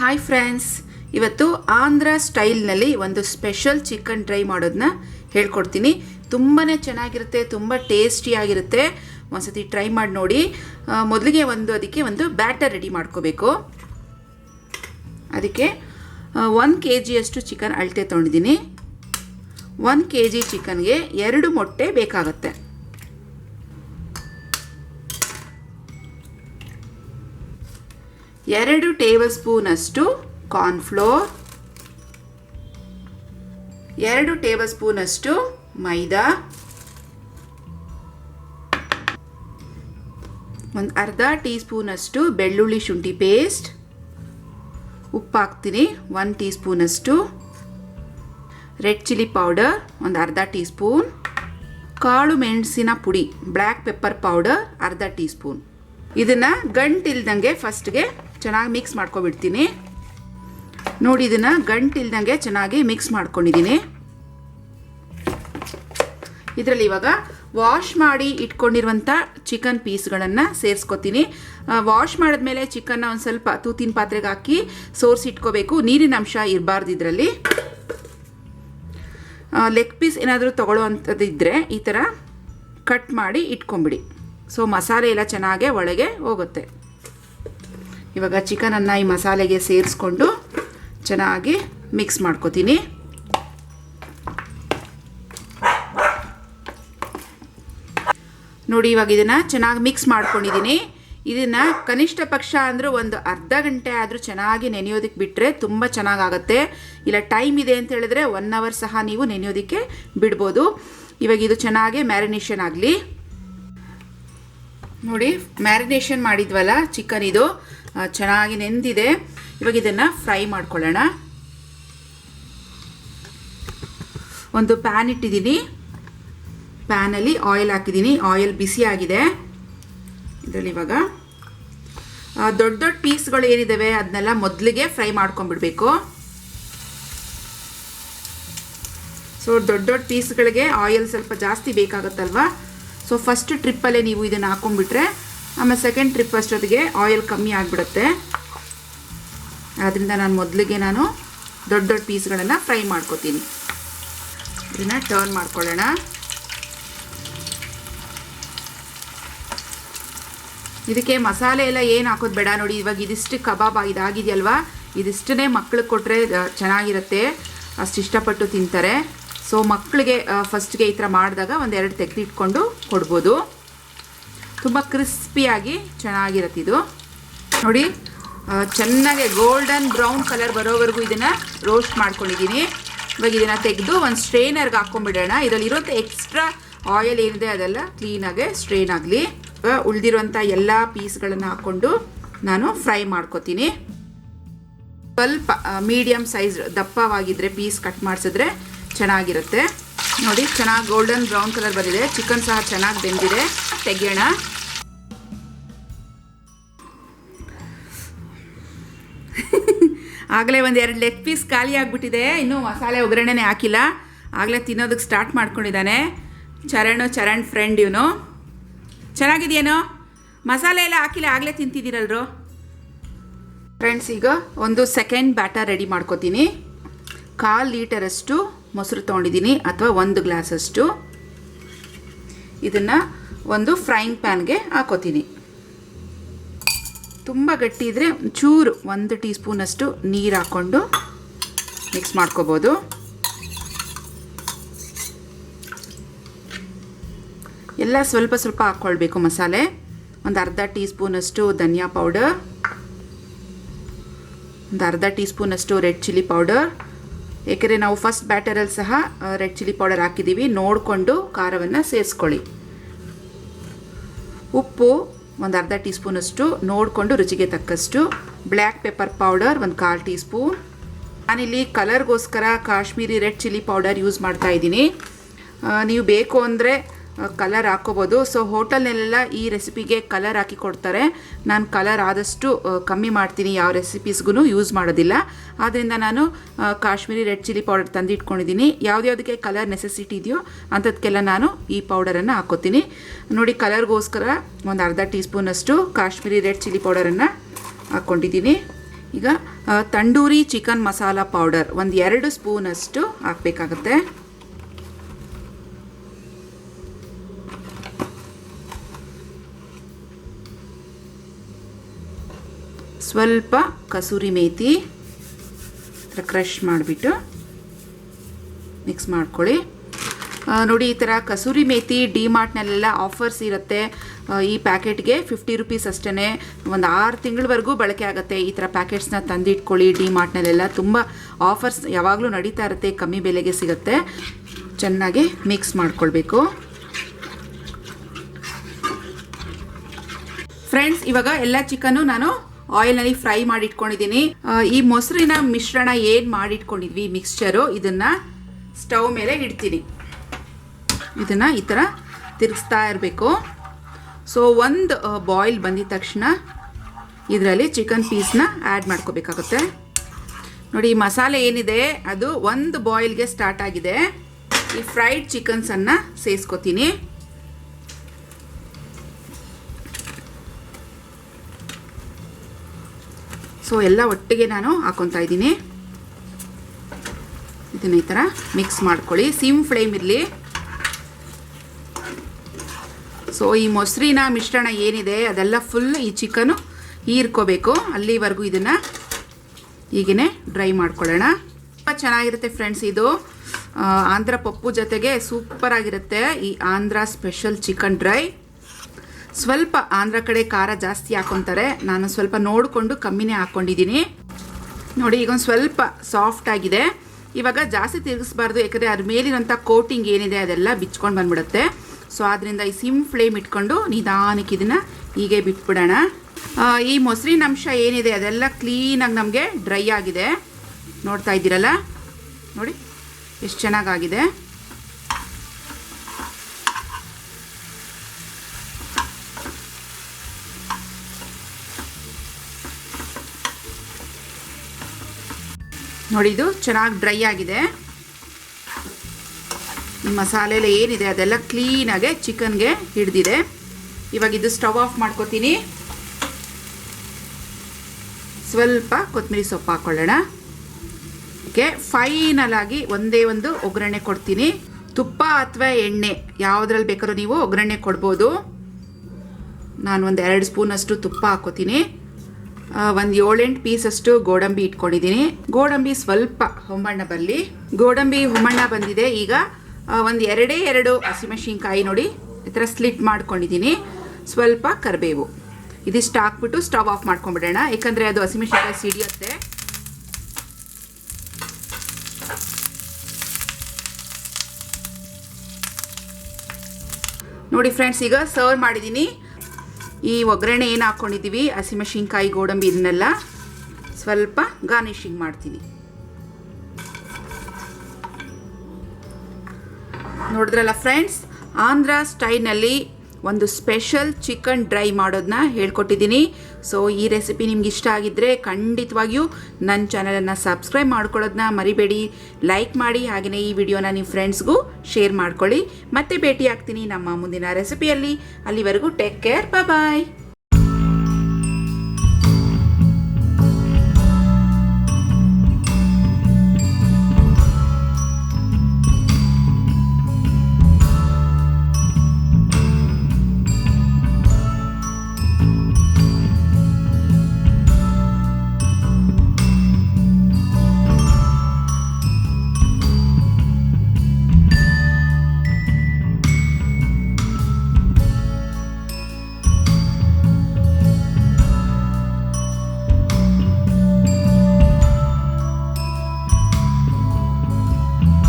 Hi friends ಇವತ್ತು ಆಂಧ್ರ ಸ್ಟೈಲ್ನಲ್ಲಿ ಒಂದು special chicken dry ಮಾಡೋದನ್ನ ಹೇಳ್ಕೊಡ್ತೀನಿ. ತುಂಬಾ ಚೆನ್ನಾಗಿರುತ್ತೆ, ತುಂಬ ಟೇಸ್ಟಿಯಾಗಿರುತ್ತೆ ಒಂದ್ಸತಿ ಟ್ರೈ ಮಾಡಿ ನೋಡಿ. ಮೊದಲಿಗೆ ಒಂದು ಅದಕ್ಕೆ ಒಂದು ಬ್ಯಾಟರ್ ರೆಡಿ ಮಾಡ್ಕೋಬೇಕು. ಅದಕ್ಕೆ ಒನ್ ಕೆ ಜಿಯಷ್ಟು ಚಿಕನ್ ಅಳತೆ ತೊಗೊಂಡಿದ್ದೀನಿ. ಒನ್ ಕೆ ಜಿ ಚಿಕನ್ಗೆ ಎರಡು ಮೊಟ್ಟೆ ಬೇಕಾಗುತ್ತೆ. ಎರಡು ಟೇಬಲ್ ಸ್ಪೂನಷ್ಟು ಕಾರ್ನ್ಫ್ಲೋರ್, ಎರಡು ಟೇಬಲ್ ಸ್ಪೂನಷ್ಟು ಮೈದಾ, ಒಂದು ಅರ್ಧ ಟೀ ಸ್ಪೂನಷ್ಟು ಬೆಳ್ಳುಳ್ಳಿ ಶುಂಠಿ ಪೇಸ್ಟ್ ಉಪ್ಪು ಹಾಕ್ತೀನಿ ಒನ್ ಟೀ ಸ್ಪೂನಷ್ಟು ರೆಡ್ ಚಿಲ್ಲಿ ಪೌಡರ್ ಒಂದು ಅರ್ಧ ಟೀ ಸ್ಪೂನ್ ಕಾಳು ಮೆಣಸಿನ ಪುಡಿ ಬ್ಲ್ಯಾಕ್ ಪೆಪ್ಪರ್ ಪೌಡರ್ ಅರ್ಧ ಟೀ ಸ್ಪೂನ್ ಇದನ್ನು ಗಂಟಿಲ್ದಂಗೆ ಫಸ್ಟ್ಗೆ ಚೆನ್ನಾಗಿ ಮಿಕ್ಸ್ ಮಾಡ್ಕೊಬಿಡ್ತೀನಿ. ನೋಡಿ ಇದನ್ನು ಗಂಟಿಲ್ದಂಗೆ ಚೆನ್ನಾಗಿ ಮಿಕ್ಸ್ ಮಾಡ್ಕೊಂಡಿದ್ದೀನಿ. ಇದರಲ್ಲಿ ಇವಾಗ ವಾಶ್ ಮಾಡಿ ಇಟ್ಕೊಂಡಿರುವಂಥ ಚಿಕನ್ ಪೀಸ್ಗಳನ್ನು ಸೇರಿಸ್ಕೊತೀನಿ. ವಾಶ್ ಮಾಡಿದ್ಮೇಲೆ ಚಿಕನ್ನ ಒಂದು ಸ್ವಲ್ಪ ತೂತಿನ ಪಾತ್ರೆಗೆ ಹಾಕಿ ಸೋರಿಸಿ ಇಟ್ಕೋಬೇಕು. ನೀರಿನ ಅಂಶ ಇರಬಾರ್ದು ಇದರಲ್ಲಿ. ಲೆಗ್ ಪೀಸ್ ಏನಾದರೂ ತೊಗೊಳ್ಳೋವಂಥದ್ದಿದ್ದರೆ ಈ ಥರ ಕಟ್ ಮಾಡಿ ಇಟ್ಕೊಂಬಿಡಿ. ಸೊ ಮಸಾಲೆ ಎಲ್ಲ ಚೆನ್ನಾಗೆ ಒಳಗೆ ಹೋಗುತ್ತೆ. ಇವಾಗ ಚಿಕನನ್ನು ಈ ಮಸಾಲೆಗೆ ಸೇರಿಸ್ಕೊಂಡು ಚೆನ್ನಾಗಿ ಮಿಕ್ಸ್ ಮಾಡ್ಕೋತೀನಿ. ನೋಡಿ ಇವಾಗ ಇದನ್ನು ಚೆನ್ನಾಗಿ ಮಿಕ್ಸ್ ಮಾಡ್ಕೊಂಡಿದ್ದೀನಿ. ಇದನ್ನು ಕನಿಷ್ಠ ಪಕ್ಷ ಅಂದರೂ ಒಂದು ಅರ್ಧ ಗಂಟೆ ಆದರೂ ಚೆನ್ನಾಗಿ ನೆನೆಯೋದಕ್ಕೆ ಬಿಟ್ಟರೆ ತುಂಬ ಚೆನ್ನಾಗಾಗತ್ತೆ. ಇಲ್ಲ ಟೈಮ್ ಇದೆ ಅಂತ ಹೇಳಿದ್ರೆ ಒನ್ ಅವರ್ ಸಹ ನೀವು ನೆನೆಯೋದಕ್ಕೆ ಬಿಡ್ಬೋದು. ಇವಾಗ ಇದು ಚೆನ್ನಾಗಿ ಮ್ಯಾರಿನೇಷನ್ ಆಗಲಿ. ನೋಡಿ ಮ್ಯಾರಿನೇಷನ್ ಮಾಡಿದ್ವಲ್ಲ ಚಿಕನ್ ಇದು. ಚೆನ್ನಾಗಿ ನೆಂದಿದೆ. ಇವಾಗ ಇದನ್ನು ಫ್ರೈ ಮಾಡ್ಕೊಳ್ಳೋಣ. ಒಂದು ಪ್ಯಾನ್ ಇಟ್ಟಿದ್ದೀನಿ. ಪ್ಯಾನಲ್ಲಿ ಆಯಿಲ್ ಹಾಕಿದ್ದೀನಿ. ಆಯಿಲ್ ಬಿಸಿ ಆಗಿದೆ. ಇದರಲ್ಲಿ ಇವಾಗ ದೊಡ್ಡ ದೊಡ್ಡ ಪೀಸ್ಗಳು ಏನಿದ್ದಾವೆ ಅದನ್ನೆಲ್ಲ ಮೊದಲಿಗೆ ಫ್ರೈ ಮಾಡ್ಕೊಂಡ್ಬಿಡ್ಬೇಕು. ಸೊ, ದೊಡ್ಡ ದೊಡ್ಡ ಪೀಸ್ಗಳಿಗೆ ಆಯಿಲ್ ಸ್ವಲ್ಪ ಜಾಸ್ತಿ ಬೇಕಾಗುತ್ತಲ್ವಾ? ಸೊ, ಫಸ್ಟ್ ಟ್ರಿಪ್ಪಲ್ಲೇ ನೀವು ಇದನ್ನು ಹಾಕೊಂಡ್ಬಿಟ್ರೆ ಆಮೇಲೆ ಸೆಕೆಂಡ್ ಟ್ರಿಪ್ ಅಷ್ಟೊತ್ತಿಗೆ ಆಯಿಲ್ ಕಮ್ಮಿ ಆಗಿಬಿಡುತ್ತೆ. ಆದ್ದರಿಂದ ನಾನು ಮೊದಲಿಗೆ ನಾನು ದೊಡ್ಡ ದೊಡ್ಡ ಪೀಸ್ಗಳನ್ನು ಫ್ರೈ ಮಾಡ್ಕೊತೀನಿ. ಇದನ್ನು ಟರ್ನ್ ಮಾಡ್ಕೊಳ್ಳೋಣ. ಇದಕ್ಕೆ ಮಸಾಲೆ ಎಲ್ಲ ಏನು ಹಾಕೋದು ಬೇಡ ನೋಡಿ, ಇವಾಗ ಇದಿಷ್ಟು ಕಬಾಬ್ ಇದಾಗಿದೆಯಲ್ವಾ? ಇದಿಷ್ಟನ್ನೇ ಮಕ್ಳಿಗೆ ಕೊಟ್ಟರೆ ಚೆನ್ನಾಗಿರುತ್ತೆ. ಅಷ್ಟು ಇಷ್ಟಪಟ್ಟು ತಿಂತಾರೆ. ಸೊ ಮಕ್ಕಳಿಗೆ ಫಸ್ಟ್ಗೆ ಈ ಥರ ಮಾಡಿದಾಗ ಒಂದೆರಡು ತೆಗೆದಿಟ್ಕೊಂಡು ಕೊಡ್ಬೋದು. ತುಂಬ ಕ್ರಿಸ್ಪಿಯಾಗಿ ಚೆನ್ನಾಗಿರುತ್ತೆ ಇದು ನೋಡಿ ಚೆನ್ನಾಗಿ ಗೋಲ್ಡನ್ ಬ್ರೌನ್ ಕಲರ್ ಬರೋವರೆಗೂ ಇದನ್ನು ರೋಸ್ಟ್ ಮಾಡ್ಕೊಂಡಿದ್ದೀನಿ. ಇವಾಗ ಇದನ್ನು ತೆಗೆದು ಒಂದು ಸ್ಟ್ರೈನರ್ಗೆ ಹಾಕ್ಕೊಂಡ್ಬಿಡೋಣ ಇದರಲ್ಲಿ ಇರೋಂಥ ಎಕ್ಸ್ಟ್ರಾ ಆಯಿಲ್ ಏನಿದೆ ಅದೆಲ್ಲ ಕ್ಲೀನಾಗಿ ಸ್ಟ್ರೈನ್ ಆಗಲಿ. ಉಳಿದಿರುವಂಥ ಎಲ್ಲ ಪೀಸ್ಗಳನ್ನು ಹಾಕ್ಕೊಂಡು ನಾನು ಫ್ರೈ ಮಾಡ್ಕೊತೀನಿ. ಸ್ವಲ್ಪ ಮೀಡಿಯಮ್ ಸೈಜ್ ದಪ್ಪವಾಗಿದ್ದರೆ ಪೀಸ್ ಕಟ್ ಮಾಡಿಸಿದ್ರೆ ಚೆನ್ನಾಗಿರುತ್ತೆ. ನೋಡಿ, ಚೆನ್ನಾಗಿ ಗೋಲ್ಡನ್ ಬ್ರೌನ್ ಕಲರ್ ಬಂದಿದೆ. ಚಿಕನ್ ಸಹ ಚೆನ್ನಾಗಿ ಬೆಂದಿದೆ. ತೆಗೆಯೋಣ. ಆಗಲೇ ಒಂದು ಎರಡು ಲೆಗ್ ಪೀಸ್ ಖಾಲಿ ಆಗಿಬಿಟ್ಟಿದೆ. ಇನ್ನೂ ಮಸಾಲೆ ಒಗ್ಗರಣೆನೇ ಹಾಕಿಲ್ಲ. ಆಗಲೇ ತಿನ್ನೋದಕ್ಕೆ ಸ್ಟಾರ್ಟ್ ಮಾಡ್ಕೊಂಡಿದ್ದಾನೆ. ಚರಣ್ ಚರಣ್ ಫ್ರೆಂಡ್ ಇವನು. ಚೆನ್ನಾಗಿದೆಯೇನೋ? ಮಸಾಲೆ ಎಲ್ಲ ಹಾಕಿಲ್ಲ, ಆಗಲೇ ತಿಂತಿದ್ದೀರಲ್ರು? ಫ್ರೆಂಡ್ಸ್ ಈಗ ಒಂದು ಸೆಕೆಂಡ್ ಬ್ಯಾಟರ್ ರೆಡಿ ಮಾಡ್ಕೋತೀನಿ. ಕಾಲು ಲೀಟರಷ್ಟು ಮೊಸರು ತೊಗೊಂಡಿದ್ದೀನಿ, ಅಥವಾ ಒಂದು ಗ್ಲಾಸಷ್ಟು ಇದನ್ನು ಒಂದು ಫ್ರೈಯಿಂಗ್ ಪ್ಯಾನ್ಗೆ ಹಾಕೋತೀನಿ. ತುಂಬ ಗಟ್ಟಿ ಇದ್ದರೆ ಚೂರು ಒಂದು ಟೀ ಸ್ಪೂನಷ್ಟು ನೀರು ಹಾಕ್ಕೊಂಡು ಮಿಕ್ಸ್ ಮಾಡ್ಕೋಬೋದು. ಎಲ್ಲ ಸ್ವಲ್ಪ ಸ್ವಲ್ಪ ಹಾಕ್ಕೊಳ್ಬೇಕು ಮಸಾಲೆ. ಒಂದು ಅರ್ಧ ಟೀ ಸ್ಪೂನಷ್ಟು ಧನಿಯಾ ಪೌಡರ್ ಒಂದು ಅರ್ಧ ಟೀ ಸ್ಪೂನಷ್ಟು ರೆಡ್ ಚಿಲ್ಲಿ ಪೌಡರ್ ಏಕೆಂದರೆ ನಾವು ಫಸ್ಟ್ ಬ್ಯಾಟರಲ್ಲಿ ಸಹ ರೆಡ್ ಚಿಲ್ಲಿ ಪೌಡರ್ ಹಾಕಿದ್ದೀವಿ ನೋಡಿಕೊಂಡು ಖಾರವನ್ನು ಸೇರಿಸ್ಕೊಳ್ಳಿ. ಉಪ್ಪು ಒಂದು ಅರ್ಧ ಟೀ ಸ್ಪೂನಷ್ಟು ನೋಡಿಕೊಂಡು ರುಚಿಗೆ ತಕ್ಕಷ್ಟು ಬ್ಲ್ಯಾಕ್ ಪೆಪ್ಪರ್ ಪೌಡರ್, ಒಂದು ಕಾಲು ಟೀ ಸ್ಪೂನ್ ನಾನಿಲ್ಲಿ ಕಲರ್ಗೋಸ್ಕರ Kashmiri red chilli powder use ಮಾಡ್ತಾ ಇದ್ದೀನಿ. ನೀವು ಬೇಕು ಅಂದರೆ ಕಲರ್ ಹಾಕೋಬೋದು. ಸೊ ಹೋಟೆಲ್ನಲ್ಲೆಲ್ಲ ಈ ರೆಸಿಪಿಗೆ ಕಲರ್ ಹಾಕಿ ಕೊಡ್ತಾರೆ. ನಾನು ಕಲರ್ ಆದಷ್ಟು ಕಮ್ಮಿ ಮಾಡ್ತೀನಿ. ಯಾವ ರೆಸಿಪೀಸ್ಗೂ ಯೂಸ್ ಮಾಡೋದಿಲ್ಲ. ಆದ್ದರಿಂದ ನಾನು ಕಾಶ್ಮೀರಿ ರೆಡ್ ಚಿಲ್ಲಿ ಪೌಡರ್ ತಂದಿಟ್ಕೊಂಡಿದ್ದೀನಿ ಯಾವುದ್ಯಾವುದಕ್ಕೆ ಕಲರ್ ನೆಸೆಸಿಟಿ ಇದೆಯೋ ಅಂಥದ್ಕೆಲ್ಲ ನಾನು ಈ ಪೌಡರನ್ನು ಹಾಕೋತೀನಿ ನೋಡಿ ಕಲರ್ಗೋಸ್ಕರ ಒಂದು ಅರ್ಧ ಟೀ ಸ್ಪೂನಷ್ಟು ಕಾಶ್ಮೀರಿ ರೆಡ್ ಚಿಲ್ಲಿ ಪೌಡರನ್ನು ಹಾಕ್ಕೊಂಡಿದ್ದೀನಿ. ಈಗ ತಂಡೂರಿ ಚಿಕನ್ ಮಸಾಲ ಪೌಡರ್ ಒಂದು ಎರಡು ಸ್ಪೂನಷ್ಟು ಹಾಕಬೇಕಾಗತ್ತೆ. ಸ್ವಲ್ಪ ಕಸೂರಿ ಮೇಥಿ ಕ್ರಷ್ ಮಾಡಿಬಿಟ್ಟು ಮಿಕ್ಸ್ ಮಾಡ್ಕೊಳ್ಳಿ. ನೋಡಿ ಈ ಥರ ಕಸೂರಿ ಮೇಥಿ ಡಿ ಮಾರ್ಟ್ನಲ್ಲೆಲ್ಲ ಆಫರ್ಸ್ ಇರುತ್ತೆ. ಈ ಪ್ಯಾಕೆಟ್ಗೆ ಫಿಫ್ಟಿ ರುಪೀಸ್ ಅಷ್ಟೇ ಒಂದು ಆರು ತಿಂಗಳವರೆಗೂ ಬಳಕೆ ಆಗುತ್ತೆ ಈ ಥರ ಪ್ಯಾಕೆಟ್ಸ್ನ ತಂದಿಟ್ಕೊಳ್ಳಿ. ಡಿ ಮಾರ್ಟ್ನಲ್ಲೆಲ್ಲ ತುಂಬ ಆಫರ್ಸ್ ಯಾವಾಗಲೂ ನಡೀತಾ ಇರುತ್ತೆ, ಕಮ್ಮಿ ಬೆಲೆಗೆ ಸಿಗುತ್ತೆ. ಚೆನ್ನಾಗಿ ಮಿಕ್ಸ್ ಮಾಡ್ಕೊಳ್ಬೇಕು. ಫ್ರೆಂಡ್ಸ್ ಇವಾಗ ಎಲ್ಲ ಚಿಕನ್ನು ನಾನು ಆಯಿಲ್ನಲ್ಲಿ ಫ್ರೈ ಮಾಡಿ ಇಟ್ಕೊಂಡಿದ್ದೀನಿ ಈ ಮೊಸರಿನ ಮಿಶ್ರಣ ಏನು ಮಾಡಿಟ್ಕೊಂಡಿದ್ವಿ ಮಿಕ್ಸ್ಚರು ಇದನ್ನ ಸ್ಟವ್ ಮೇಲೆ ಇಡ್ತೀನಿ. ಇದನ್ನ ಈ ಥರ ತಿರುಗಿಸ್ತಾ ಇರಬೇಕು. ಸೊ ಒಂದು ಬಾಯ್ಲ್ ಬಂದಿದ ತಕ್ಷಣ ಇದರಲ್ಲಿ ಚಿಕನ್ ಪೀಸ್ನ ಆ್ಯಡ್ ಮಾಡ್ಕೋಬೇಕಾಗುತ್ತೆ. ನೋಡಿ, ಈ ಮಸಾಲೆ ಏನಿದೆ, ಅದು ಒಂದು ಬಾಯ್ಲ್ಗೆ ಸ್ಟಾರ್ಟ್ ಆಗಿದೆ. ಈ ಫ್ರೈಡ್ ಚಿಕನ್ಸನ್ನು ಸೇರಿಸ್ಕೊತೀನಿ ಸೊ ಎಲ್ಲ ಒಟ್ಟಿಗೆ ನಾನು ಹಾಕೊತಾ ಇದ್ದೀನಿ. ಇದನ್ನ ಈ ಥರ ಮಿಕ್ಸ್ ಮಾಡ್ಕೊಳ್ಳಿ. ಸಿಮ್ ಫ್ಲೇಮ್ ಇರಲಿ. ಸೊ ಈ ಮೊಸರಿನ ಮಿಶ್ರಣ ಏನಿದೆ, ಅದೆಲ್ಲ ಫುಲ್ ಈ ಚಿಕನು ಹೀರ್ಕೋಬೇಕು ಅಲ್ಲಿವರೆಗೂ ಇದನ್ನು ಹೀಗೇ ಡ್ರೈ ಮಾಡ್ಕೊಳ್ಳೋಣ. ತುಂಬ ಚೆನ್ನಾಗಿರುತ್ತೆ ಫ್ರೆಂಡ್ಸ್ ಇದು. ಆಂಧ್ರ ಪಪ್ಪು ಜೊತೆಗೆ ಸೂಪರಾಗಿರುತ್ತೆ ಈ ಆಂಧ್ರ ಸ್ಪೆಷಲ್ ಚಿಕನ್ ಡ್ರೈ ಸ್ವಲ್ಪ ಆಂಧ್ರ ಕಡೆ ಖಾರ ಜಾಸ್ತಿ ಹಾಕೊತಾರೆ. ನಾನು ಸ್ವಲ್ಪ ನೋಡಿಕೊಂಡು ಕಮ್ಮಿನೇ ಹಾಕ್ಕೊಂಡಿದ್ದೀನಿ ನೋಡಿ, ಈಗ ಒಂದು ಸ್ವಲ್ಪ ಸಾಫ್ಟ್ ಆಗಿದೆ. ಇವಾಗ ಜಾಸ್ತಿ ತಿರುಗಿಸ್ಬಾರ್ದು, ಯಾಕಂದರೆ ಅದ್ರ ಮೇಲಿರೋಂಥ ಕೋಟಿಂಗ್ ಏನಿದೆ ಅದೆಲ್ಲ ಬಿಚ್ಕೊಂಡು ಬಂದ್ಬಿಡುತ್ತೆ. ಸೊ ಆದ್ದರಿಂದ ಈ ಸಿಮ್ ಫ್ಲೇಮ್ ಇಟ್ಕೊಂಡು ನಿಧಾನಕ್ಕೆ ಇದನ್ನು ಹೀಗೆ ಬಿಟ್ಬಿಡೋಣ. ಈ ಮೊಸರಿನ ಅಂಶ ಏನಿದೆ ಅದೆಲ್ಲ ಕ್ಲೀನಾಗಿ ನಮಗೆ ಡ್ರೈ ಆಗಿದೆ. ನೋಡ್ತಾ ಇದ್ದೀರಲ್ಲ? ನೋಡಿ, ಎಷ್ಟು ಚೆನ್ನಾಗಾಗಿದೆ. ನೋಡಿ, ಇದು ಚೆನ್ನಾಗಿ ಡ್ರೈ ಆಗಿದೆ. ಮಸಾಲೆ ಎಲ್ಲ ಏನಿದೆ, ಅದೆಲ್ಲ ಕ್ಲೀನಾಗೆ ಚಿಕನ್ಗೆ ಹಿಡ್ದಿದೆ. ಇವಾಗ ಇದು ಸ್ಟವ್ ಆಫ್ ಮಾಡ್ಕೋತೀನಿ. ಸ್ವಲ್ಪ ಕೊತ್ತಂಬರಿ ಸೊಪ್ಪು ಹಾಕ್ಕೊಳ್ಳೋಣ ಓಕೆ ಫೈನಲ್ ಆಗಿ ಒಂದೇ ಒಂದು ಒಗ್ಗರಣೆ ಕೊಡ್ತೀನಿ. ತುಪ್ಪ ಅಥವಾ ಎಣ್ಣೆ, ಯಾವುದ್ರಲ್ಲಿ ಬೇಕಾದ್ರೂ ನೀವು ಒಗ್ಗರಣೆ ಕೊಡ್ಬೋದು. ನಾನು ಒಂದು ಎರಡು ಸ್ಪೂನಷ್ಟು ತುಪ್ಪ ಹಾಕೋತೀನಿ ಒಂದು ಏಳೆಂಟು ಪೀಸಷ್ಟು ಗೋಡಂಬಿ ಇಟ್ಕೊಂಡಿದ್ದೀನಿ. ಗೋಡಂಬಿ ಸ್ವಲ್ಪ ಹೊಂಬಣ್ಣ ಬರಲಿ. ಗೋಡಂಬಿ ಹೊಂಬಣ್ಣ ಬಂದಿದೆ. ಈಗ ಒಂದು ಎರಡೇ ಎರಡು ಹಸಿಮೆಣ್ಸಿನ್ಕಾಯಿ ನೋಡಿ ಈ ಥರ ಸ್ಲಿಟ್ ಮಾಡ್ಕೊಂಡಿದ್ದೀನಿ. ಸ್ವಲ್ಪ ಕರಿಬೇವು. ಇದಿಷ್ಟು ಹಾಕ್ಬಿಟ್ಟು ಸ್ಟವ್ ಆಫ್ ಮಾಡ್ಕೊಂಬಿಡೋಣ ಯಾಕಂದರೆ ಅದು ಹಸಿಮೆಣ್ಸಿನ್ಕಾಯಿ ಸಿಡಿಯುತ್ತೆ. ನೋಡಿ ಫ್ರೆಂಡ್ಸ್, ಈಗ ಸರ್ವ್ ಮಾಡಿದ್ದೀನಿ. ಈ ಒಗ್ಗರಣೆ ಏನು ಹಾಕ್ಕೊಂಡಿದ್ದೀವಿ ಹಸಿಮೆಣಸಿನ್ಕಾಯಿ ಗೋಡಂಬಿ ಇದನ್ನೆಲ್ಲ ಸ್ವಲ್ಪ ಗಾರ್ನಿಷಿಂಗ್ ಮಾಡ್ತೀನಿ ನೋಡಿದ್ರಲ್ಲ ಫ್ರೆಂಡ್ಸ್, ಆಂಧ್ರ ಸ್ಟೈಲ್ನಲ್ಲಿ ಒಂದು ಸ್ಪೆಷಲ್ ಚಿಕನ್ ಡ್ರೈ ಮಾಡೋದನ್ನ ಹೇಳ್ಕೊಟ್ಟಿದ್ದೀನಿ. ಸೊ ಈ ರೆಸಿಪಿ ನಿಮ್ಗೆ ಇಷ್ಟ ಆಗಿದ್ದರೆ ಖಂಡಿತವಾಗಿಯೂ ನನ್ನ ಚಾನಲನ್ನು ಸಬ್ಸ್ಕ್ರೈಬ್ ಮಾಡ್ಕೊಳ್ಳೋದನ್ನ ಮರಿಬೇಡಿ. ಲೈಕ್ ಮಾಡಿ ಹಾಗೆಯೇ ಈ ವಿಡಿಯೋನ ನಿಮ್ಮ ಫ್ರೆಂಡ್ಸ್ಗೂ ಶೇರ್ ಮಾಡ್ಕೊಳ್ಳಿ. ಮತ್ತೆ ಭೇಟಿ ಆಗ್ತೀನಿ ನಮ್ಮ ಮುಂದಿನ ರೆಸಿಪಿಯಲ್ಲಿ ಅಲ್ಲಿವರೆಗೂ ಟೇಕ್ ಕೇರ್ ಬಾಯ್